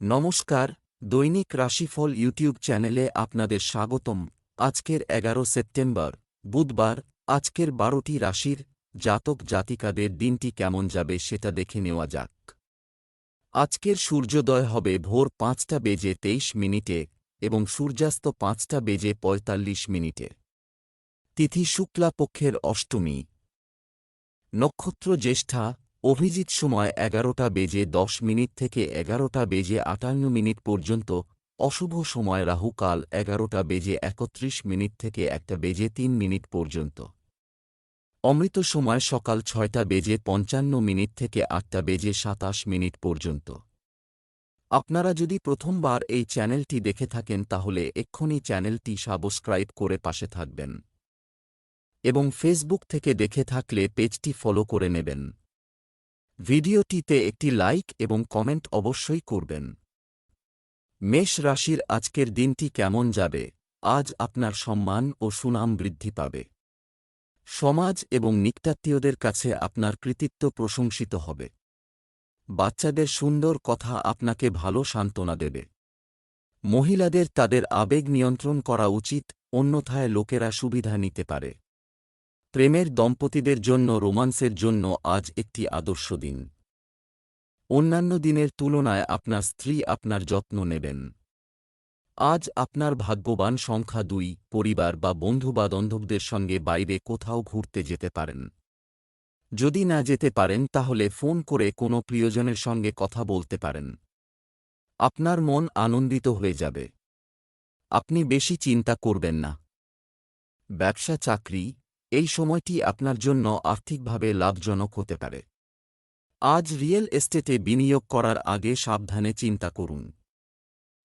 নমস্কার, দৈনিক রাশিফল ইউটিউব চ্যানেলে আপনাদের স্বাগতম। আজকের এগারো সেপ্টেম্বর, বুধবার, আজকের বারোটি রাশির জাতক জাতিকাদের দিনটি কেমন যাবে সেটা দেখে নেওয়া যাক। আজকের সূর্যোদয় হবে ভোর পাঁচটা বেজে তেইশ মিনিটে এবং সূর্যাস্ত পাঁচটা বেজে পঁয়তাল্লিশ মিনিটে। তিথি শুক্লা পক্ষের অষ্টমী। নক্ষত্র জ্যেষ্ঠা অভিজিৎ সময় এগারোটা বেজে দশ মিনিট থেকে এগারোটা বেজে আটান্ন মিনিট পর্যন্ত, অশুভ সময় রাহুকাল এগারোটা বেজে একত্রিশ মিনিট থেকে একটা বেজে তিন মিনিট পর্যন্ত। অমৃত সময় সকাল ছয়টা বেজে পঞ্চান্ন মিনিট থেকে আটটা বেজে সাতাশ মিনিট পর্যন্ত। আপনারা যদি প্রথমবার এই চ্যানেলটি দেখে থাকেন তাহলে এক্ষুনি চ্যানেলটি সাবস্ক্রাইব করে পাশে থাকবেন। এবং ফেসবুক থেকে দেখে থাকলে পেজটি ফলো করে নেবেন। ভিডিওটিতে একটি লাইক এবং কমেন্ট অবশ্যই করবেন। মেষ রাশির আজকের দিনটি কেমন যাবে? আজ আপনার সম্মান ও সুনাম বৃদ্ধি পাবে। সমাজ এবং নিকটাত্মীয়দের কাছে আপনার কৃতিত্ব প্রশংসিত হবে। বাচ্চাদের সুন্দর কথা আপনাকে ভালো সান্ত্বনা দেবে। মহিলাদের তাদের আবেগ নিয়ন্ত্রণ করা উচিত, অন্যথায় লোকেরা সুবিধা নিতে পারে। প্রেমের দম্পতিদের জন্য, রোমান্সের জন্য আজ একটি আদর্শ দিন। অন্যান্য দিনের তুলনায় আপনার স্ত্রী আপনার যত্ন নেবেন। আজ আপনার ভাগ্যবান সংখ্যা দুই, পরিবার বা বন্ধু বা বান্ধবদের সঙ্গে বাইরে কোথাও ঘুরতে যেতে পারেন। যদি না যেতে পারেন, তাহলে ফোন করে কোনো প্রিয়জনের সঙ্গে কথা বলতে পারেন। আপনার মন আনন্দিত হয়ে যাবে। আপনি বেশি চিন্তা করবেন না। ব্যবসা, চাকরি এই সময়টি আপনার জন্য আর্থিকভাবে লাভজনক হতে পারে। আজ রিয়েল এস্টেটে বিনিয়োগ করার আগে সাবধানে চিন্তা করুন।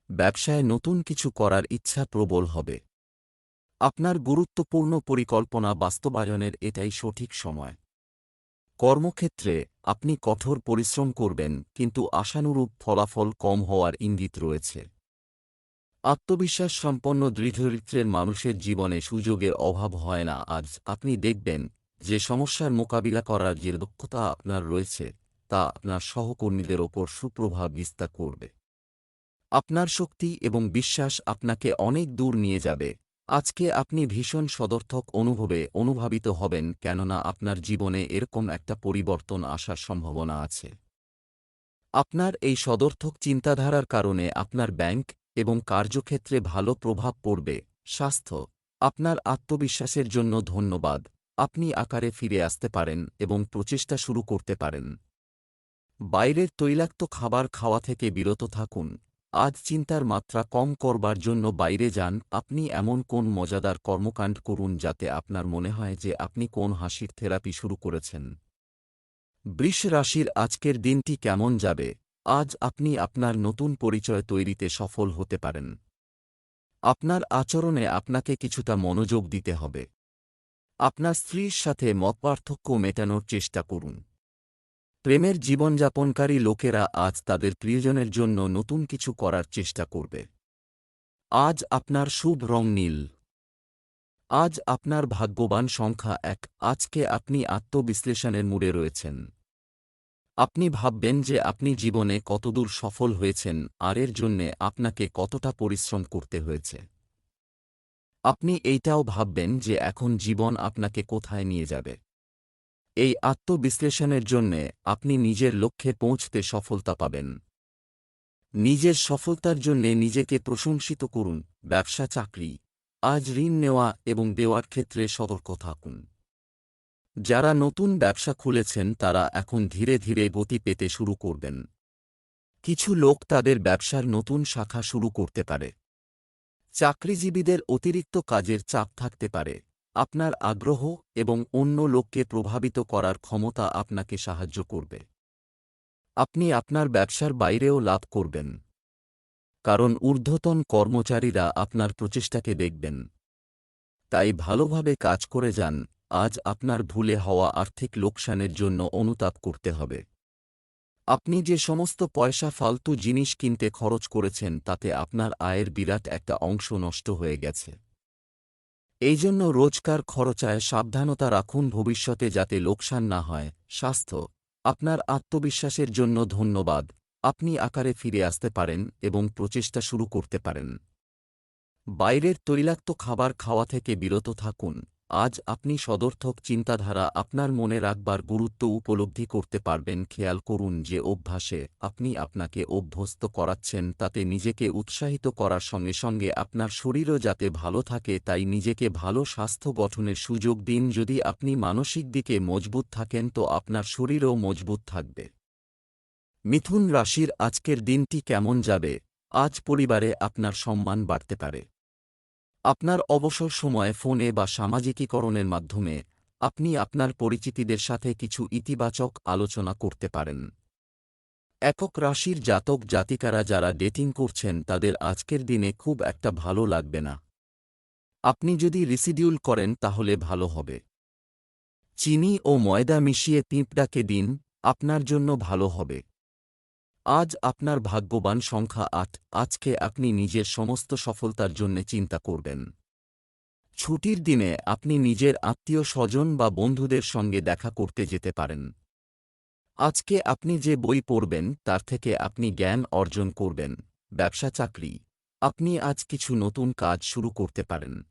ব্যবসায় নতুন কিছু করার ইচ্ছা প্রবল হবে। আপনার গুরুত্বপূর্ণ পরিকল্পনা বাস্তবায়নের এটাই সঠিক সময়। কর্মক্ষেত্রে আপনি কঠোর পরিশ্রম করবেন, কিন্তু আশানুরূপ ফলাফল কম হওয়ার ইঙ্গিত রয়েছে। আত্মবিশ্বাস সম্পন্ন দৃঢ়রিত্রের মানুষের জীবনে সুযোগের অভাব হয় না। আজ আপনি দেখবেন যে সমস্যার মোকাবিলা করার যে দক্ষতা আপনার রয়েছে, তা আপনার সহকর্মীদের ওপর সুপ্রভাব বিস্তার করবে। আপনার শক্তি এবং বিশ্বাস আপনাকে অনেক দূর নিয়ে যাবে। আজকে আপনি ভীষণ সদর্থক অনুভবে অনুভাবিত হবেন, কেননা আপনার জীবনে এরকম একটা পরিবর্তন আসার সম্ভাবনা আছে। আপনার এই সদর্থক চিন্তাধারার কারণে আপনার ব্যাংক এবং কার্যক্ষেত্রে ভালো প্রভাব পড়বে। স্বাস্থ্য, আপনার আত্মবিশ্বাসের জন্য ধন্যবাদ। আপনি আকারে ফিরে আসতে পারেন এবং প্রচেষ্টা শুরু করতে পারেন। বাইরের তৈলাক্ত খাবার খাওয়া থেকে বিরত থাকুন। আজ চিন্তার মাত্রা কম করবার জন্য বাইরে যান। আপনি এমন কোন মজাদার কর্মকাণ্ড করুন যাতে আপনার মনে হয় যে আপনি কোন হাসির থেরাপি শুরু করেছেন। বৃষ রাশির আজকের দিনটি কেমন যাবে? আজ আপনি আপনার নতুন পরিচয় তৈরিতে সফল হতে পারেন। আপনার আচরণে আপনাকে কিছুটা মনোযোগ দিতে হবে। আপনার স্ত্রীর সাথে মতপার্থক্য মেটানোর চেষ্টা করুন। প্রেমের জীবনযাপনকারী লোকেরা আজ তাদের প্রিয়জনের জন্য নতুন কিছু করার চেষ্টা করবে। আজ আপনার শুভ রং নীল। আজ আপনার ভাগ্যবান সংখ্যা এক। আজকে আপনি আত্মবিশ্লেষণের মুড়ে রয়েছেন। আপনি ভাববেন যে আপনি জীবনে কতদূর সফল হয়েছেন, আর এর জন্যে আপনাকে কতটা পরিশ্রম করতে হয়েছে। আপনি এইটাও ভাববেন যে এখন জীবন আপনাকে কোথায় নিয়ে যাবে। এই আত্মবিশ্লেষণের জন্যে আপনি নিজের লক্ষ্যে পৌঁছতে সফলতা পাবেন। নিজের সফলতার জন্যে নিজেকে প্রশংসিত করুন, ব্যবসা, চাকরি। আজ ঋণ নেওয়া এবং দেওয়ার ক্ষেত্রে সতর্ক থাকুন। যারা নতুন ব্যবসা খুলেছেন তারা এখন ধীরে ধীরে গতি পেতে শুরু করবেন। কিছু লোক তাদের ব্যবসার নতুন শাখা শুরু করতে পারে। চাকরিজীবীদের অতিরিক্ত কাজের চাপ থাকতে পারে। আপনার আগ্রহ এবং অন্য লোককে প্রভাবিত করার ক্ষমতা আপনাকে সাহায্য করবে। আপনি আপনার ব্যবসার বাইরেও লাভ করবেন। কারণ ঊর্ধ্বতন কর্মচারীরা আপনার প্রচেষ্টাকে দেখবেন। তাই ভালোভাবে কাজ করে যান। আজ আপনার ভুলে হওয়া আর্থিক লোকসানের জন্য অনুতাপ করতে হবে। আপনি যে সমস্ত পয়সা ফালতু জিনিস কিনতে খরচ করেছেন, তাতে আপনার আয়ের বিরাট একটা অংশ নষ্ট হয়ে গেছে। এই জন্য রোজকার খরচায় সাবধানতা রাখুন ভবিষ্যতে যাতে লোকসান না হয়। স্বাস্থ্য, আপনার আত্মবিশ্বাসের জন্য ধন্যবাদ। আপনি আকারে ফিরে আসতে পারেন এবং প্রচেষ্টা শুরু করতে পারেন। বাইরের তৈলাক্ত খাবার খাওয়া থেকে বিরত থাকুন। আজ আপনি সদর্থক চিন্তাধারা আপনার মনে রাখবার গুরুত্ব উপলব্ধি করতে পারবেন। খেয়াল করুন যে অভ্যাসে আপনি আপনাকে অভ্যস্ত করাচ্ছেন, তাতে নিজেকে উৎসাহিত করার সঙ্গে সঙ্গে আপনার শরীরও যাতে ভালো থাকে, তাই নিজেকে ভালো স্বাস্থ্য গঠনের সুযোগ দিন। যদি আপনি মানসিক দিকে মজবুত থাকেন, তো আপনার শরীরও মজবুত থাকবে। মিথুন রাশির আজকের দিনটি কেমন যাবে? আজ পরিবারে আপনার সম্মান বাড়তে পারে। আপনার অবসর সময়ে ফোনে বা সামাজিকীকরণের মাধ্যমে আপনি আপনার পরিচিতিদের সাথে কিছু ইতিবাচক আলোচনা করতে পারেন। একক রাশির জাতক জাতিকারা যারা ডেটিং করছেন তাদের আজকের দিনে খুব একটা ভালো লাগবে না। আপনি যদি রিসিডিউল করেন তাহলে ভালো হবে। চিনি ও ময়দা মিশিয়ে পিঁপড়াকে দিন, আপনার জন্য ভালো হবে। আজ আপনার ভাগ্যবান সংখ্যা আট, আজকে আপনি নিজের সমস্ত সফলতার জন্য চিন্তা করবেন। ছুটির দিনে আপনি নিজের আত্মীয় স্বজন বা বন্ধুদের সঙ্গে দেখা করতে যেতে পারেন। আজকে আপনি যে বই পড়বেন, তার থেকে আপনি জ্ঞান অর্জন করবেন। ব্যবসা, চাকরি, আপনি আজ কিছু নতুন কাজ শুরু করতে পারেন।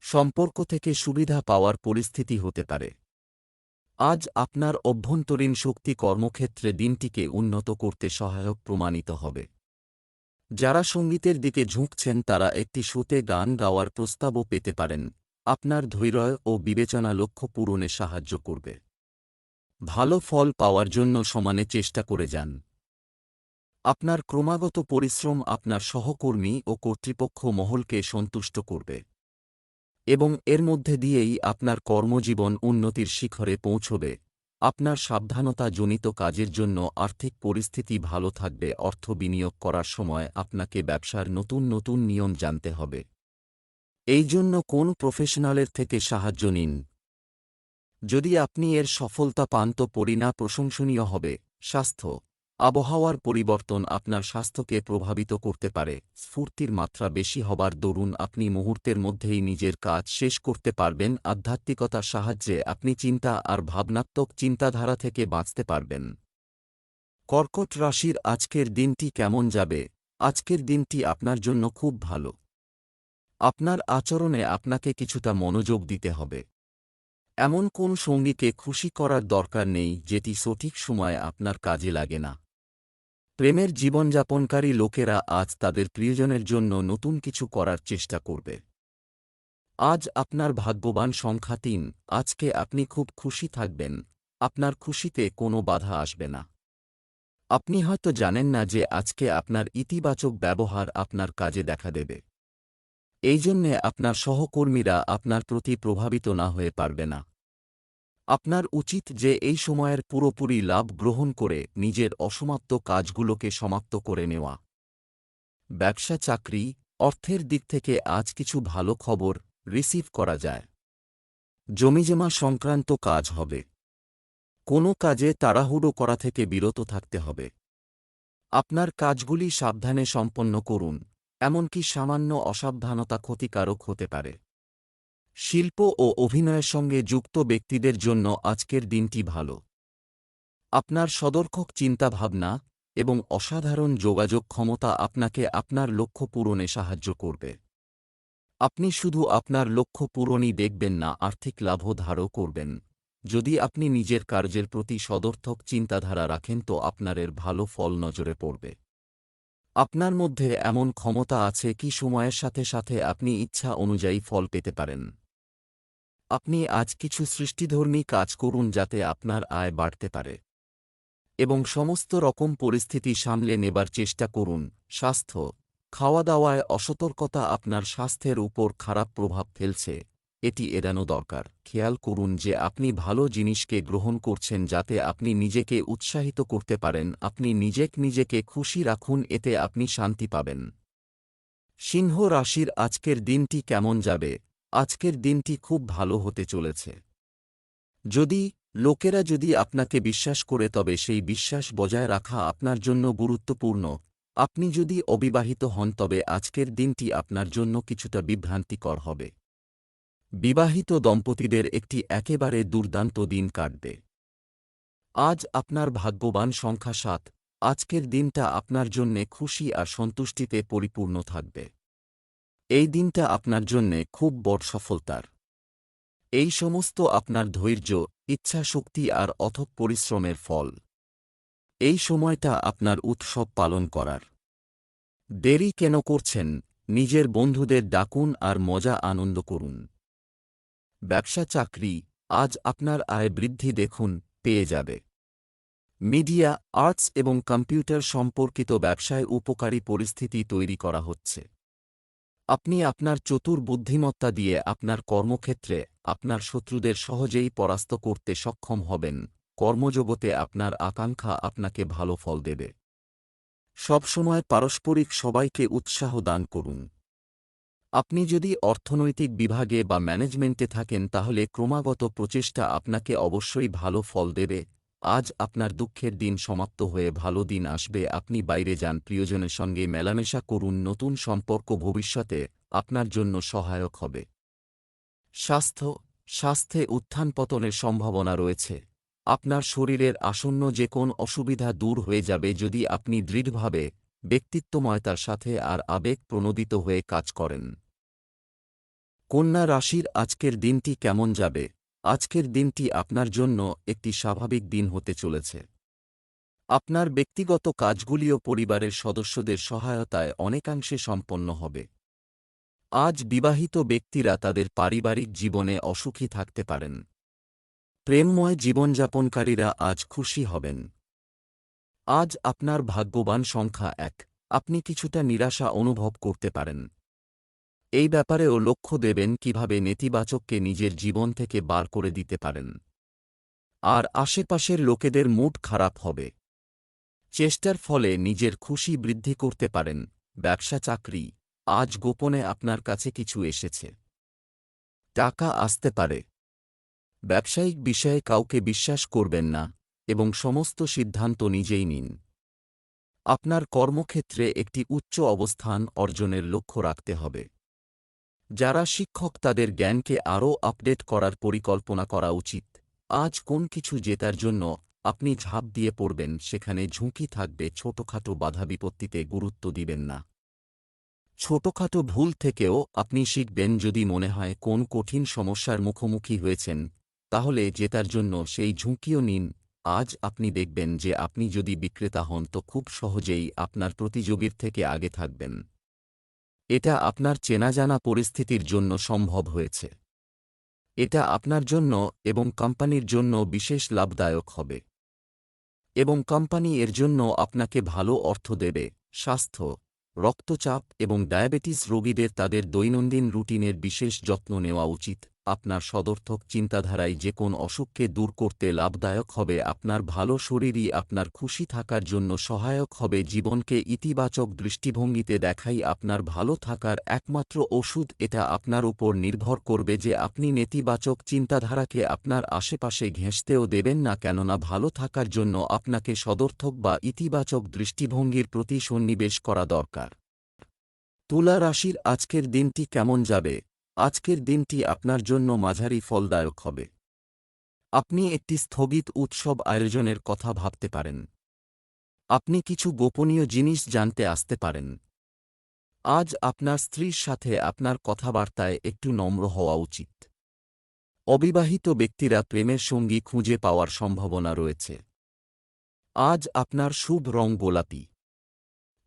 সম্পর্ক থেকে সুবিধা পাওয়ার পরিস্থিতি হতে পারে। আজ আপনার অভ্যন্তরীণ শক্তি কর্মক্ষেত্রে দিনটিকে উন্নত করতে সহায়ক প্রমাণিত হবে। যারা সঙ্গীতের দিকে ঝুঁকছেন তারা একটি শোতে গান গাওয়ার প্রস্তাবও পেতে পারেন। আপনার ধৈর্য ও বিবেচনা লক্ষ্য পূরণে সাহায্য করবে। ভালো ফল পাওয়ার জন্য সমানে চেষ্টা করে যান। আপনার ক্রমাগত পরিশ্রম আপনার সহকর্মী ও কর্তৃপক্ষ মহলকে সন্তুষ্ট করবে। এবং এর মধ্যে দিয়েই আপনার কর্মজীবন উন্নতির শিখরে পৌঁছবে। আপনার সাবধানতা জনিত কাজের জন্য আর্থিক পরিস্থিতি ভালো থাকবে, অর্থ বিনিয়োগ করার সময় আপনাকে ব্যবসার নতুন নতুন নিয়ম জানতে হবে। এই জন্য কোন প্রফেশনালের থেকে সাহায্য নিন। যদি আপনি এর সফলতা পান তো পরিণা প্রশংসনীয় হবে। স্বাস্থ্য আবহাওয়ার পরিবর্তন আপনার স্বাস্থ্যকে প্রভাবিত করতে পারে। স্ফূর্তির মাত্রা বেশি হবার দরুন আপনি মুহূর্তের মধ্যেই নিজের কাজ শেষ করতে পারবেন। আধ্যাত্মিকতার সাহায্যে আপনি চিন্তা আর ভাবনাত্মক চিন্তাধারা থেকে বাঁচতে পারবেন। কর্কট রাশির আজকের দিনটি কেমন যাবে? আজকের দিনটি আপনার জন্য খুব ভালো। আপনার আচরণে আপনাকে কিছুটা মনোযোগ দিতে হবে। এমন কোন সঙ্গীকে খুশি করার দরকার নেই যেটি সঠিক সময়ে আপনার কাজে লাগে না। প্রেমের জীবনযাপনকারী লোকেরা আজ তাদের প্রিয়জনের জন্য নতুন কিছু করার চেষ্টা করবে। আজ আপনার ভাগ্যবান সংখ্যা তিন, আজকে আপনি খুব খুশি থাকবেন, আপনার খুশিতে কোনো বাধা আসবে না। আপনি হয়তো জানেন না যে আজকে আপনার ইতিবাচক ব্যবহার আপনার কাজে দেখা দেবে। এই জন্যে আপনার সহকর্মীরা আপনার প্রতি প্রভাবিত না হয়ে পারবে না। আপনার উচিত যে এই সময়ের পুরোপুরি লাভ গ্রহণ করে নিজের অসমাপ্ত কাজগুলোকে সমাপ্ত করে নেওয়া। ব্যবসা চাকরি, অর্থের দিক থেকে আজ কিছু ভালো খবর রিসিভ করা যায়। জমিজমা সংক্রান্ত কাজ হবে। কোনো কাজে তাড়াহুড়ো করা থেকে বিরত থাকতে হবে। আপনার কাজগুলি সাবধানে সম্পন্ন করুন, এমনকি সামান্য অসাবধানতা ক্ষতিকারক হতে পারে। শিল্প ও অভিনয়ের সঙ্গে যুক্ত ব্যক্তিদের জন্য আজকের দিনটি ভালো। আপনার সদর্থক চিন্তাভাবনা এবং অসাধারণ যোগাযোগ ক্ষমতা আপনাকে আপনার লক্ষ্য পূরণে সাহায্য করবে। আপনি শুধু আপনার লক্ষ্য পূরণই দেখবেন না, আর্থিক লাভও ধারও করবেন। যদি আপনি নিজের কার্যের প্রতি সদর্থক চিন্তাধারা রাখেন, তো আপনার এর ভালো ফল নজরে পড়বে। আপনার মধ্যে এমন ক্ষমতা আছে কি সময়ের সাথে সাথে আপনি ইচ্ছা অনুযায়ী ফল পেতে পারেন। আপনি আজ কিছু সৃষ্টিধর্মী কাজ করুন যাতে আপনার আয় বাড়তে পারে। এবং সমস্ত রকম পরিস্থিতি সামলে নেবার চেষ্টা করুন। স্বাস্থ্য খাওয়া দাওয়ায় অসতর্কতা আপনার স্বাস্থ্যের উপর খারাপ প্রভাব ফেলছে। এটি এড়ানো দরকার। খেয়াল করুন যে আপনি ভালো জিনিসকে গ্রহণ করছেন যাতে আপনি নিজেকে উৎসাহিত করতে পারেন। আপনি নিজেক নিজেকে খুশি রাখুন, এতে আপনি শান্তি পাবেন। সিংহ রাশির আজকের দিনটি কেমন যাবে? আজকের দিনটি খুব ভালো হতে চলেছে। যদি, লোকেরা যদি আপনাকে বিশ্বাস করে, তবে সেই বিশ্বাস বজায় রাখা আপনার জন্য গুরুত্বপূর্ণ। আপনি যদি অবিবাহিত হন, তবে আজকের দিনটি আপনার জন্য কিছুটা বিভ্রান্তিকর হবে। বিবাহিত দম্পতিদের একটি একেবারে দুর্দান্ত দিন কাটবে। আজ আপনার ভাগ্যবান সংখ্যা সাত। আজকের দিনটা আপনার জন্যে খুশি আর সন্তুষ্টিতে পরিপূর্ণ থাকবে। এই দিনটা আপনার জন্যে খুব বড় সফলতার। এই সমস্ত আপনার ধৈর্য, ইচ্ছাশক্তি আর অথক পরিশ্রমের ফল। এই সময়টা আপনার উৎসব পালন করার। দেরি কেন করছেন? নিজের বন্ধুদের ডাকুন আর মজা আনন্দ করুন। ব্যবসা চাকরি, আজ আপনার আয় বৃদ্ধি দেখুন, পেয়ে যাবে। মিডিয়া, আর্টস এবং কম্পিউটার সম্পর্কিত ব্যবসায় উপকারী পরিস্থিতি তৈরি করা হচ্ছে। আপনি আপনার চতুর বুদ্ধিমত্তা দিয়ে আপনার কর্মক্ষেত্রে আপনার শত্রুদের সহজেই পরাস্ত করতে সক্ষম হবেন। কর্মজগতে আপনার আকাঙ্ক্ষা আপনাকে ভালো ফল দেবে। সবসময় পারস্পরিক সবাইকে উৎসাহ দান করুন। আপনি যদি অর্থনৈতিক বিভাগে বা ম্যানেজমেন্টে থাকেন তাহলে ক্রমাগত প্রচেষ্টা আপনাকে অবশ্যই ভালো ফল দেবে। আজ আপনার দুঃখের দিন সমাপ্ত হয়ে ভালো দিন আসবে। আপনি বাইরে যান, প্রিয়জনের সঙ্গে মেলামেশা করুন, নতুন সম্পর্ক ভবিষ্যতে আপনার জন্য সহায়ক হবে। স্বাস্থ্য, স্বাস্থ্যে উত্থান পতনের সম্ভাবনা রয়েছে। আপনার শরীরের আসন্ন যে কোন অসুবিধা দূর হয়ে যাবে যদি আপনি দৃঢ়ভাবে ব্যক্তিত্বময়তার সাথে আর আবেগ প্রণোদিত হয়ে কাজ করেন। কন্যা রাশির আজকের দিনটি কেমন যাবে? আজকের দিনটি আপনার জন্য একটি স্বাভাবিক দিন হতে চলেছে। আপনার ব্যক্তিগত কাজগুলিও পরিবারের সদস্যদের সহায়তায় অনেকাংশে সম্পন্ন হবে। আজ বিবাহিত ব্যক্তিরা তাদের পারিবারিক জীবনে অসুখী থাকতে পারেন। প্রেমময় জীবনযাপনকারীরা আজ খুশি হবেন। আজ আপনার ভাগ্যবান সংখ্যা এক। আপনি কিছুটা নিরাশা অনুভব করতে পারেন। এই ব্যাপারেও লক্ষ্য দেবেন কীভাবে নেতিবাচককে নিজের জীবন থেকে বার করে দিতে পারেন। আর আশেপাশের লোকেদের মুড খারাপ হবে। চেষ্টার ফলে নিজের খুশি বৃদ্ধি করতে পারেন। ব্যবসা চাকরি, আজ গোপনে আপনার কাছে কিছু এসেছে। টাকা আসতে পারে। ব্যবসায়িক বিষয়ে কাউকে বিশ্বাস করবেন না এবং সমস্ত সিদ্ধান্ত নিজেই নিন। আপনার কর্মক্ষেত্রে একটি উচ্চ অবস্থান অর্জনের লক্ষ্য রাখতে হবে। যারা শিক্ষক তাদের জ্ঞানকে আরও আপডেট করার পরিকল্পনা করা উচিত। আজ কোন কিছু জেতার জন্য আপনি ঝাঁপ দিয়ে পড়বেন সেখানে ঝুঁকি থাকবে, ছোটখাটো বাধা বিপত্তিতে গুরুত্ব দিবেন না। ছোটখাটো ভুল থেকেও আপনি শিখবেন যদি মনে হয় কোন কঠিন সমস্যার মুখোমুখি হয়েছেন, তাহলে জেতার জন্য সেই ঝুঁকিও নিন। আজ আপনি দেখবেন যে আপনি যদি বিক্রেতা হন তো খুব সহজেই আপনার প্রতিযোগীর থেকে আগে থাকবেন। এটা আপনার চেনাজানা পরিস্থিতির জন্য সম্ভব হয়েছে। এটা আপনার জন্য এবং কোম্পানির জন্য বিশেষ লাভদায়ক হবে। এবং কোম্পানি এর জন্য আপনাকে ভালো অর্থ দেবে, স্বাস্থ্য, রক্তচাপ এবং ডায়াবেটিস রোগীদের তাদের দৈনন্দিন রুটিনের বিশেষ যত্ন নেওয়া উচিত। আপনার সদর্থক চিন্তাধারায় যে কোন অসুখকে দূর করতে লাভদায়ক হবে, আপনার ভালো শরীরই আপনার খুশি থাকার জন্য সহায়ক হবে। জীবনকে ইতিবাচক দৃষ্টিভঙ্গিতে দেখাই আপনার ভালো থাকার একমাত্র ওষুধ, এটা আপনার উপর নির্ভর করবে যে আপনি নেতিবাচক চিন্তাধারাকে আপনার আশেপাশে ঘেঁষতেও দেবেন না, কেননা ভালো থাকার জন্য আপনাকে সদর্থক বা ইতিবাচক দৃষ্টিভঙ্গির প্রতি সন্নিবেশ করা দরকার। তুলা রাশির আজকের দিনটি কেমন যাবে? আজকের দিনটি আপনার জন্য মাঝারি ফলদায়ক হবে। আপনি একটি স্থগিত উৎসব আয়োজনের কথা ভাবতে পারেন। আপনি কিছু গোপনীয় জিনিস জানতে আসতে পারেন। আজ আপনার স্ত্রীর সাথে আপনার কথাবার্তায় একটু নম্র হওয়া উচিত। অবিবাহিত ব্যক্তিরা প্রেমের সঙ্গী খুঁজে পাওয়ার সম্ভাবনা রয়েছে। আজ আপনার শুভ রং গোলাপি।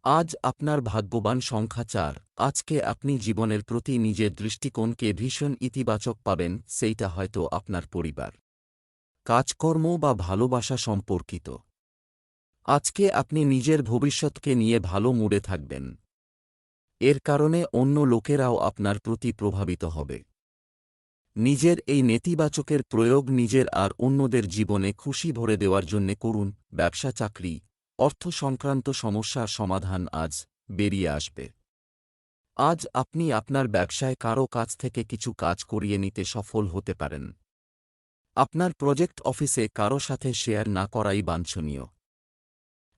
আজ আপনার ভাগ্যবান সংখ্যা চার। আজকে আপনি জীবনের প্রতি নিজের দৃষ্টিকোণকে ভীষণ ইতিবাচক পাবেন, সেইটা হয়তো আপনার পরিবার। কাজকর্ম বা ভালোবাসা সম্পর্কিত। আজকে আপনি নিজের ভবিষ্যৎকে নিয়ে ভালো মুড়ে থাকবেন। এর কারণে অন্য লোকেরাও আপনার প্রতি প্রভাবিত হবে। নিজের এই নেতিবাচকের প্রয়োগ নিজের আর অন্যদের জীবনে খুশি ভরে দেওয়ার জন্যে করুন, ব্যবসা, চাকরি অর্থ সংক্রান্ত সমস্যার সমাধান আজ বেরিয়ে আসবে। আজ আপনি আপনার ব্যবসায় কারও কাছ থেকে কিছু কাজ করিয়ে নিতে সফল হতে পারেন। আপনার প্রজেক্ট অফিসে কারও সাথে শেয়ার না করাই বাঞ্ছনীয়।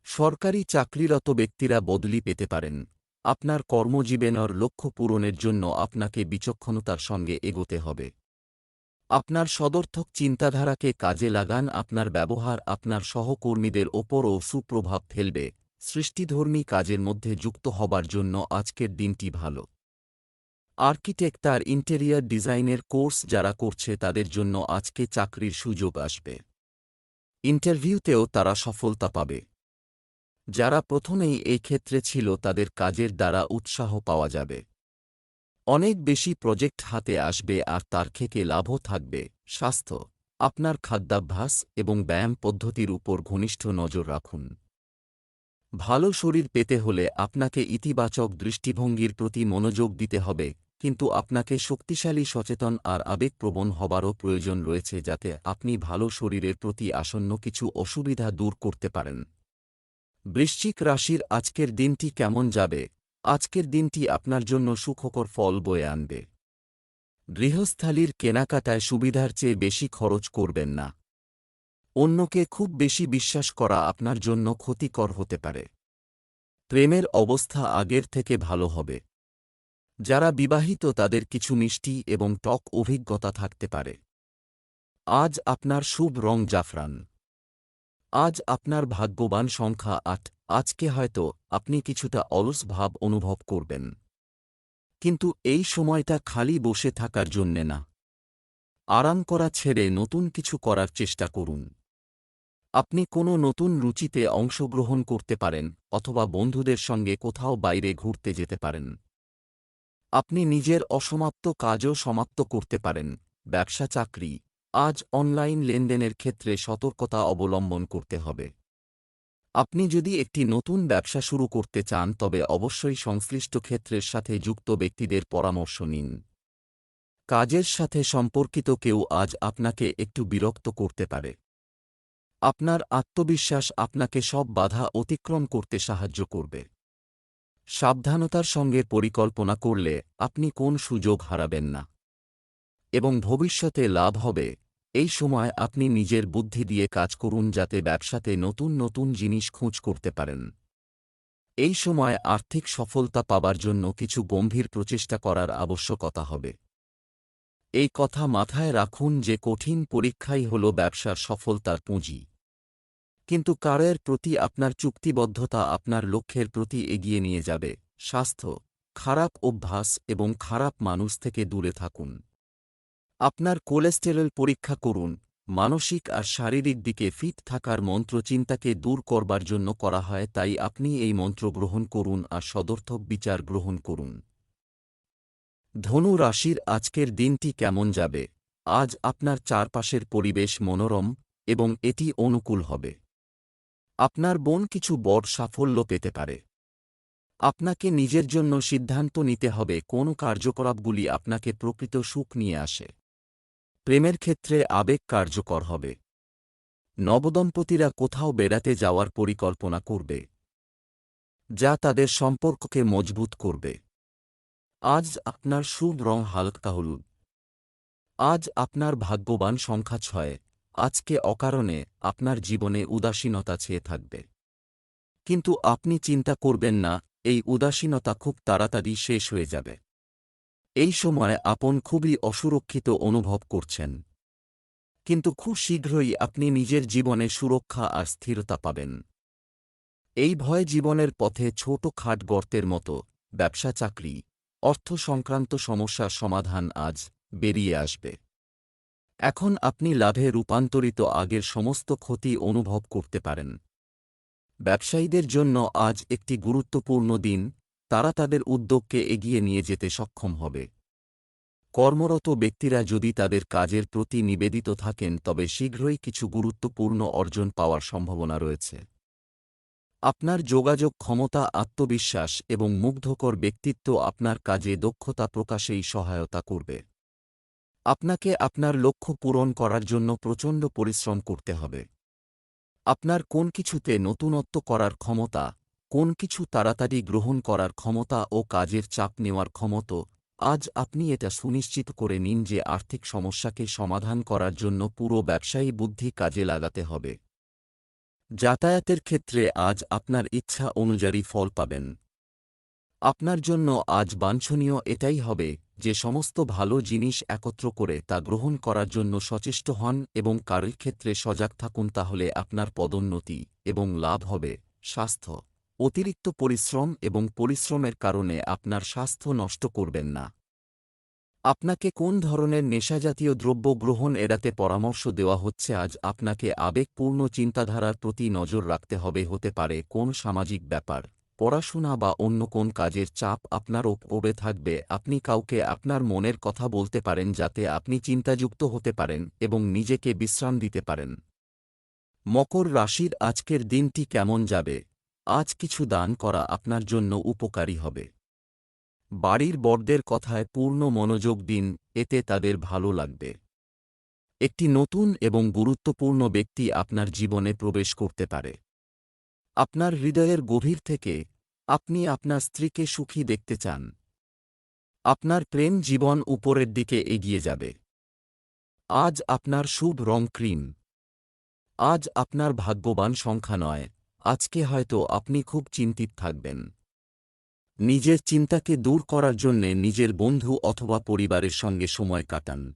সরকারি চাকরিরত ব্যক্তিরা বদলি পেতে পারেন। আপনার কর্মজীবনের লক্ষ্য পূরণের জন্য আপনাকে বিচক্ষণতার সঙ্গে এগোতে হবে। আপনার সদর্থক চিন্তাধারাকে কাজে লাগান, আপনার ব্যবহার আপনার সহকর্মীদের ওপরও সুপ্রভাব ফেলবে। সৃষ্টিধর্মী কাজের মধ্যে যুক্ত হবার জন্য আজকের দিনটি ভালো। আর্কিটেক্ট আর ইন্টেরিয়ার ডিজাইনের কোর্স যারা করছে তাদের জন্য আজকে চাকরির সুযোগ আসবে। ইন্টারভিউতেও তারা সফলতা পাবে। যারা প্রথমেই এই ক্ষেত্রে ছিল তাদের কাজের দ্বারা উৎসাহ পাওয়া যাবে। অনেক বেশি প্রজেক্ট হাতে আসবে আর তার থেকে লাভও থাকবে। স্বাস্থ্য, আপনার খাদ্যাভ্যাস এবং ব্যায়াম পদ্ধতির উপর ঘনিষ্ঠ নজর রাখুন। ভালো শরীর পেতে হলে আপনাকে ইতিবাচক দৃষ্টিভঙ্গির প্রতি মনোযোগ দিতে হবে, কিন্তু আপনাকে শক্তিশালী, সচেতন আর আবেগপ্রবণ হবারও প্রয়োজন রয়েছে যাতে আপনি ভালো শরীরের প্রতি আসন্ন কিছু অসুবিধা দূর করতে পারেন। বৃশ্চিক রাশির আজকের দিনটি কেমন যাবে? আজকের দিনটি আপনার জন্য সুখকর ফল বয়ে আনবে। গৃহস্থালির কেনাকাটায় সুবিধার চেয়ে বেশি খরচ করবেন না। অন্যকে খুব বেশি বিশ্বাস করা আপনার জন্য ক্ষতিকর হতে পারে। প্রেমের অবস্থা আগের থেকে ভালো হবে। যারা বিবাহিত তাদের কিছু মিষ্টি এবং টক অভিজ্ঞতা থাকতে পারে। আজ আপনার শুভ রং জাফরান। আজ আপনার ভাগ্যবান সংখ্যা আট। আজকে হয়তো আপনি কিছুটা অলস ভাব অনুভব করবেন। কিন্তু এই সময়টা খালি বসে থাকার জন্যে না। আরাম করা ছেড়ে নতুন কিছু করার চেষ্টা করুন। আপনি কোনো নতুন রুচিতে অংশগ্রহণ করতে পারেন অথবা বন্ধুদের সঙ্গে কোথাও বাইরে ঘুরতে যেতে পারেন। আপনি নিজের অসমাপ্ত কাজও সমাপ্ত করতে পারেন, ব্যবসা চাকরি, আজ অনলাইন লেনদেনের ক্ষেত্রে সতর্কতা অবলম্বন করতে হবে। আপনি যদি একটি নতুন ব্যবসা শুরু করতে চান, তবে অবশ্যই সংশ্লিষ্ট ক্ষেত্রের সাথে যুক্ত ব্যক্তিদের পরামর্শ নিন। কাজের সাথে সম্পর্কিত কেউ আজ আপনাকে একটু বিরক্ত করতে পারে। আপনার আত্মবিশ্বাস আপনাকে সব বাধা অতিক্রম করতে সাহায্য করবে। সাবধানতার সঙ্গে পরিকল্পনা করলে আপনি কোন সুযোগ হারাবেন না। এবং ভবিষ্যতে লাভ হবে এই সময় আপনি নিজের বুদ্ধি দিয়ে কাজ করুন যাতে ব্যবসাতে নতুন নতুন জিনিস খোঁজ করতে পারেন। এই সময় আর্থিক সফলতা পাবার জন্য কিছু গম্ভীর প্রচেষ্টা করার আবশ্যকতা হবে। এই কথা মাথায় রাখুন যে কঠিন পরীক্ষাই হল ব্যবসার সফলতার পুঁজি। কিন্তু কারের প্রতি আপনার চুক্তিবদ্ধতা আপনার লক্ষ্যের প্রতি এগিয়ে নিয়ে যাবে। স্বাস্থ্য, খারাপ অভ্যাস এবং খারাপ মানুষ থেকে দূরে থাকুন। আপনার কোলেস্টেরল পরীক্ষা করুন। মানসিক আর শারীরিক দিকে ফিট থাকার মন্ত্র চিন্তাকে দূর করবার জন্য করা হয়, তাই আপনি এই মন্ত্র গ্রহণ করুন আর সদর্থক বিচার গ্রহণ করুন। ধনু রাশির আজকের দিনটি কেমন যাবে? আজ আপনার চারপাশের পরিবেশ মনোরম এবং এটি অনুকূল হবে। আপনার বোন কিছু বড় সাফল্য পেতে পারে। আপনাকে নিজের জন্য সিদ্ধান্ত নিতে হবে, কোন কার্যকলাপগুলি আপনাকে প্রকৃত সুখ নিয়ে আসে। প্রেমের ক্ষেত্রে আবেগ কার্যকর হবে। নবদম্পতিরা কোথাও বেড়াতে যাওয়ার পরিকল্পনা করবে, যা তাদের সম্পর্ককে মজবুত করবে। আজ আপনার শুভ রং হালকা হলুদ। আজ আপনার ভাগ্যবান সংখ্যা ছয়। আজকে অকারণে আপনার জীবনে উদাসীনতা ছেয়ে থাকবে। কিন্তু আপনি চিন্তা করবেন না, এই উদাসীনতা খুব তাড়াতাড়ি শেষ হয়ে যাবে। এই সময় আপন খুবই অসুরক্ষিত অনুভব করছেন। কিন্তু খুব শীঘ্রই আপনি নিজের জীবনে সুরক্ষা আর স্থিরতা পাবেন। এই ভয় জীবনের পথে ছোট খাট গর্তের মতো, ব্যবসা চাকরি, অর্থ সংক্রান্ত সমস্যার সমাধান আজ বেরিয়ে আসবে। এখন আপনি লাভে রূপান্তরিত আগের সমস্ত ক্ষতি অনুভব করতে পারেন। ব্যবসায়ীদের জন্য আজ একটি গুরুত্বপূর্ণ দিন তারা তাদের উদ্যোগকে এগিয়ে নিয়ে যেতে সক্ষম হবে। কর্মরত ব্যক্তিরা যদি তাদের কাজের প্রতি নিবেদিত থাকেন, তবে শীঘ্রই কিছু গুরুত্বপূর্ণ অর্জন পাওয়ার সম্ভাবনা রয়েছে। আপনার যোগাযোগ ক্ষমতা, আত্মবিশ্বাস এবং মুগ্ধকর ব্যক্তিত্ব আপনার কাজে দক্ষতা প্রকাশেই সহায়তা করবে। আপনাকে আপনার লক্ষ্য পূরণ করার জন্য প্রচণ্ড পরিশ্রম করতে হবে। আপনার কোন কিছুতে নতুনত্ব করার ক্ষমতা কোন কিছু তাড়াতাড়ি গ্রহণ করার ক্ষমতা ও কাজের চাপ নেওয়ার ক্ষমতা, আজ আপনি এটা সুনিশ্চিত করে নিন যে আর্থিক সমস্যাকে সমাধান করার জন্য পুরো ব্যবসায়ী বুদ্ধি কাজে লাগাতে হবে। যাতায়াতের ক্ষেত্রে আজ আপনার ইচ্ছা অনুযায়ী ফল পাবেন। আপনার জন্য আজ বাঞ্ছনীয় এটাই হবে যে সমস্ত ভালো জিনিস একত্র করে তা গ্রহণ করার জন্য সচেষ্ট হন এবং কারোর ক্ষেত্রে সজাগ থাকুন তাহলে আপনার পদোন্নতি এবং লাভ হবে, স্বাস্থ্য। অতিরিক্ত পরিশ্রম এবং পরিশ্রমের কারণে আপনার স্বাস্থ্য নষ্ট করবেন না। আপনাকে কোন ধরনের নেশাজাতীয় দ্রব্য গ্রহণ এড়াতে পরামর্শ দেওয়া হচ্ছে আজ আপনাকে আবেগপূর্ণ চিন্তাধারার প্রতি নজর রাখতে হবে হতে পারে কোন সামাজিক ব্যাপার, পড়াশোনা বা অন্য কোন কাজের চাপ আপনার ওপরে থাকবে, আপনি কাউকে আপনার মনের কথা বলতে পারেন যাতে আপনি চিন্তাযুক্ত হতে পারেন এবং নিজেকে বিশ্রাম দিতে পারেন। মকর রাশির আজকের দিনটি কেমন যাবে? আজ কিছু দান করা আপনার জন্য উপকারী হবে। বাড়ির বড়দের কথায় পূর্ণ মনোযোগ দিন, এতে তাদের ভালো লাগবে। একটি নতুন এবং গুরুত্বপূর্ণ ব্যক্তি আপনার জীবনে প্রবেশ করতে পারে। আপনার হৃদয়ের গভীর থেকে আপনি আপনার স্ত্রীকে সুখী দেখতে চান। আপনার প্রেম জীবন উপরের দিকে এগিয়ে যাবে। আজ আপনার শুভ রং ক্রিম। আজ আপনার ভাগ্যবান সংখ্যা নয়। আজকে হয়তো আপনি খুব চিন্তিত থাকবেন। নিজের চিন্তাকে দূর করার জন্যে নিজের বন্ধু অথবা পরিবারের সঙ্গে সময় কাটান।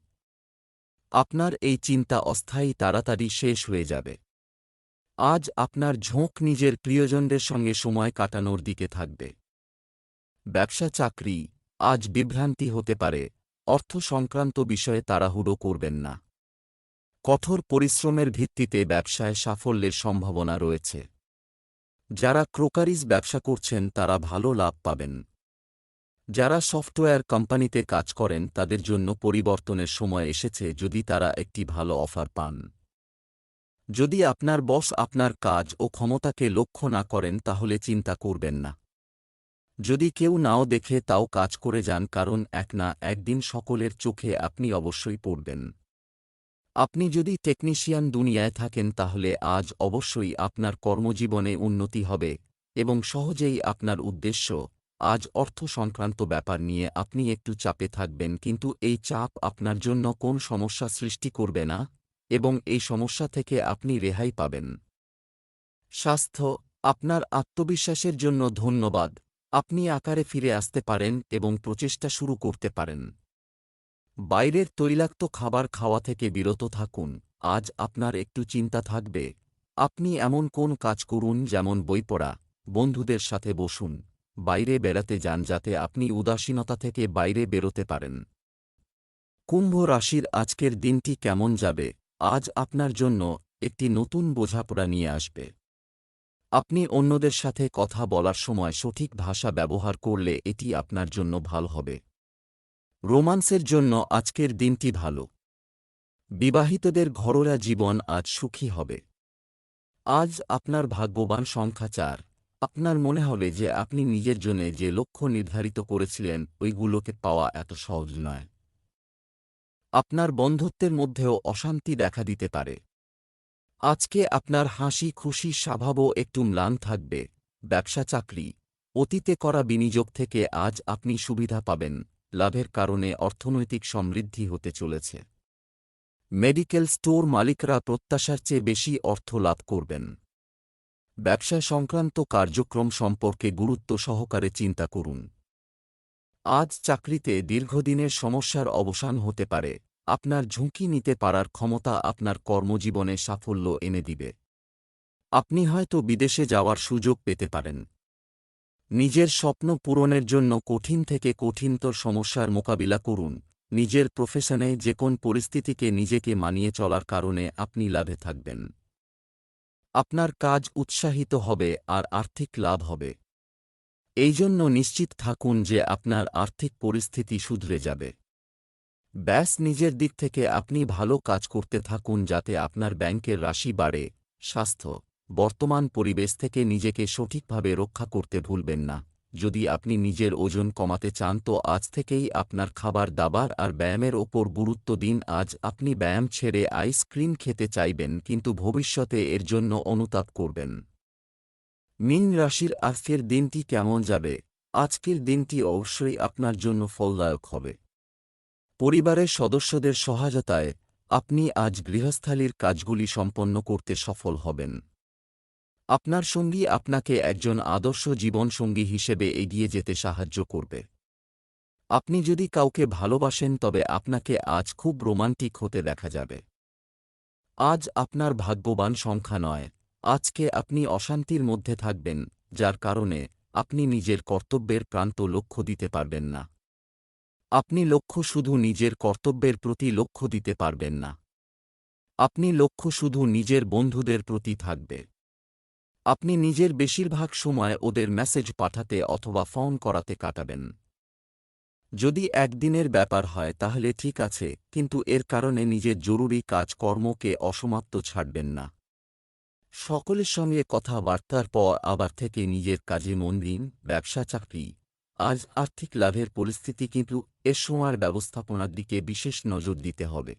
আপনার এই চিন্তা অস্থায়ী তাড়াতাড়ি শেষ হয়ে যাবে। আজ আপনার ঝোঁক নিজের প্রিয়জনদের সঙ্গে সময় কাটানোর দিকে থাকবে। ব্যবসা চাকরি আজ বিভ্রান্তি হতে পারে, অর্থ সংক্রান্ত বিষয়ে তাড়াহুড়ো করবেন না। কঠোর পরিশ্রমের ভিত্তিতে ব্যবসায় সাফল্যের সম্ভাবনা রয়েছে। যারা ক্রোকারিজ ব্যবসা করছেন, তারা ভালো লাভ পাবেন। যারা সফটওয়্যার কোম্পানিতে কাজ করেন, তাদের জন্য পরিবর্তনের সময় এসেছে যদি তারা একটি ভালো অফার পান। যদি আপনার বস আপনার কাজ ও ক্ষমতাকে লক্ষ্য না করেন, তাহলে চিন্তা করবেন না। যদি কেউ নাও দেখে, তাও কাজ করে যান, কারণ এক না, একদিন সকলের চোখে আপনি অবশ্যই পড়বেন। আপনি যদি টেকনিশিয়ান দুনিয়ায় থাকেন তাহলে আজ অবশ্যই আপনার কর্মজীবনে উন্নতি হবে এবং সহজেই আপনার উদ্দেশ্য, আজ অর্থ সংক্রান্ত ব্যাপার নিয়ে আপনি একটু চাপে থাকবেন কিন্তু এই চাপ আপনার জন্য কোন সমস্যা সৃষ্টি করবে না এবং এই সমস্যা থেকে আপনি রেহাই পাবেন। স্বাস্থ্য, আপনার আত্মবিশ্বাসের জন্য ধন্যবাদ। আপনি আকারে ফিরে আসতে পারেন এবং প্রচেষ্টা শুরু করতে পারেন। বাইরের তৈলাক্ত খাবার খাওয়া থেকে বিরত থাকুন, আজ আপনার একটু চিন্তা থাকবে। আপনি এমন কোন কাজ করুন যেমন বই পড়া, বন্ধুদের সাথে বসুন, বাইরে বেড়াতে যান যাতে আপনি উদাসীনতা থেকে বাইরে বেরোতে পারেন। কুম্ভ রাশির আজকের দিনটি কেমন যাবে? আজ আপনার জন্য একটি নতুন বোঝাপড়া নিয়ে আসবে। আপনি অন্যদের সাথে কথা বলার সময় সঠিক ভাষা ব্যবহার করলে এটি আপনার জন্য ভালো হবে। রোমান্সের জন্য আজকের দিনটি ভালো। বিবাহিতদের ঘরোয়া জীবন আজ সুখী হবে। আজ আপনার ভাগ্যবান সংখ্যা চার। আপনার মনে হবে যে আপনি নিজের জন্য যে লক্ষ্য নির্ধারিত করেছিলেন, ওইগুলোকে পাওয়া এত সহজ নয়। আপনার বন্ধুত্বের মধ্যেও অশান্তি দেখা দিতে পারে। আজকে আপনার হাসি, খুশি স্বভাবও একটু ম্লান থাকবে। ব্যবসা, চাকরি, অতীতে করা বিনিয়োগ থেকে আজ আপনি সুবিধা পাবেন। লাভের কারণে অর্থনৈতিক সমৃদ্ধি হতে চলেছে। মেডিকেল স্টোর মালিকরা প্রত্যাশার চেয়ে বেশি অর্থ লাভ করবেন। ব্যবসা সংক্রান্ত কার্যক্রম সম্পর্কে গুরুত্ব সহকারে চিন্তা করুন। আজ চাকরিতে দীর্ঘদিনের সমস্যার অবসান হতে পারে। আপনার ঝুঁকি নিতে পারার ক্ষমতা আপনার কর্মজীবনে সাফল্য এনে দিবে। আপনি হয়তো বিদেশে যাওয়ার সুযোগ পেতে পারেন। নিজের স্বপ্ন পূরণের জন্য কঠিন থেকে কঠিনতর সমস্যার মোকাবিলা করুন। নিজের প্রফেশনে যে কোন পরিস্থিতিকে নিজেকে মানিয়ে চলার কারণে আপনি লাভে থাকবেন। আপনার কাজ উৎসাহিত হবে আর আর্থিক লাভ হবে। এই জন্য নিশ্চিত থাকুন যে আপনার আর্থিক পরিস্থিতি শুধরে যাবে। ব্যাস, নিজের দিক থেকে আপনি ভালো কাজ করতে থাকুন যাতে আপনার ব্যাংকের রাশি বাড়ে, স্বাস্থ্য বর্তমান পরিবেশ থেকে নিজেকে সঠিকভাবে রক্ষা করতে ভুলবেন না। যদি আপনি নিজের ওজন কমাতে চান তো আজ থেকেই আপনার খাবার, দাবার আর ব্যায়ামের ওপর গুরুত্ব দিন। আজ আপনি ব্যায়াম ছেড়ে আইসক্রিম খেতে চাইবেন কিন্তু ভবিষ্যতে এর জন্য অনুতাপ করবেন। মিন রাশির আজকের দিনটি কেমন যাবে? আজকের দিনটি অবশ্যই আপনার জন্য ফলদায়ক হবে। পরিবারের সদস্যদের সহায়তায় আপনি আজ গৃহস্থালির কাজগুলি সম্পন্ন করতে সফল হবেন। আপনার সঙ্গী আপনাকে একজন আদর্শ জীবনসঙ্গী হিসেবে এগিয়ে যেতে সাহায্য করবে। আপনি যদি কাউকে ভালোবাসেন, তবে আপনাকে আজ খুব রোমান্টিক হতে দেখা যাবে। আজ আপনার ভাগ্যবান সংখ্যা নয়। আজকে আপনি অশান্তির মধ্যে থাকবেন, যার কারণে আপনি নিজের কর্তব্যের প্রান্ত লক্ষ্য দিতে পারবেন না। আপনি লক্ষ্য শুধু নিজের কর্তব্যের প্রতি লক্ষ্য দিতে পারবেন না। আপনি লক্ষ্য শুধু নিজের বন্ধুদের প্রতি থাকবে। আপনি নিজের বেশিরভাগ সময় ওদের মেসেজ পাঠাতে অথবা ফোন করাতে কাটাবেন। যদি একদিনের ব্যাপার হয় তাহলে ঠিক আছে, কিন্তু এর কারণে নিজের জরুরি কাজকর্মকে অসমাপ্ত ছাড়বেন না। সকলের সঙ্গে কথাবার্তার পর আবার থেকে নিজের কাজে মন দিন, ব্যবসা, চাকরি। আজ আর্থিক লাভের পরিস্থিতি কিন্তু এ সময়ের ব্যবস্থাপনার দিকে বিশেষ নজর দিতে হবে।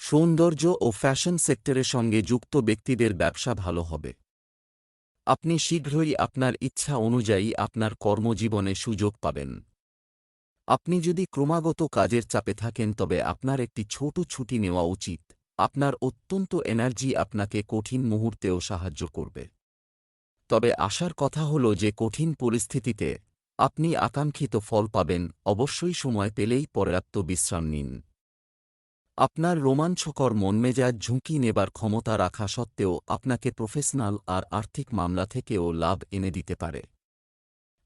সৌন্দর্য ও ফ্যাশন সেক্টরের সঙ্গে যুক্ত ব্যক্তিদের ব্যবসা ভালো হবে। আপনি শীঘ্রই আপনার ইচ্ছা অনুযায়ী আপনার কর্মজীবনে সুযোগ পাবেন। আপনি যদি ক্রমাগত কাজের চাপে থাকেন, তবে আপনার একটি ছোট ছুটি নেওয়া উচিত। আপনার অত্যন্ত এনার্জি আপনাকে কঠিন মুহূর্তেও সাহায্য করবে। তবে আশার কথা হল যে, কঠিন পরিস্থিতিতে আপনি আকাঙ্ক্ষিত ফল পাবেন। অবশ্যই সময় পেলেই পর্যাপ্ত বিশ্রাম নিন। আপনার রোমাঞ্চকর মনমেজাজ ঝুঁকি নেবার ক্ষমতা রাখা সত্ত্বেও আপনাকে প্রফেশনাল আর আর্থিক মামলা থেকেও লাভ এনে দিতে পারে।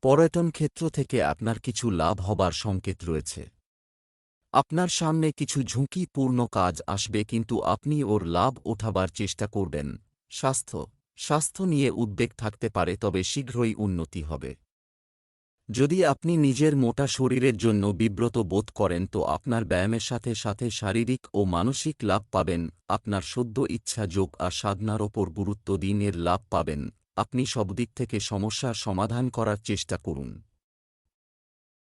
পর্যটন ক্ষেত্র থেকে আপনার কিছু লাভ হবার সংকেত রয়েছে। আপনার সামনে কিছু ঝুঁকিপূর্ণ কাজ আসবে কিন্তু আপনি ওর লাভ ওঠাবার চেষ্টা করবেন। স্বাস্থ্য। স্বাস্থ্য নিয়ে উদ্বেগ থাকতে পারে তবে শীঘ্রই উন্নতি হবে। যদি আপনি নিজের মোটা শরীরের জন্য বিব্রত বোধ করেন, তো আপনার ব্যায়ামের সাথে সাথে শারীরিক ও মানসিক লাভ পাবেন, আপনার সদ্য ইচ্ছা যোগ আর সাধনার ওপর গুরুত্ব দিনের লাভ পাবেন। আপনি সব দিক থেকে সমস্যার সমাধান করার চেষ্টা করুন।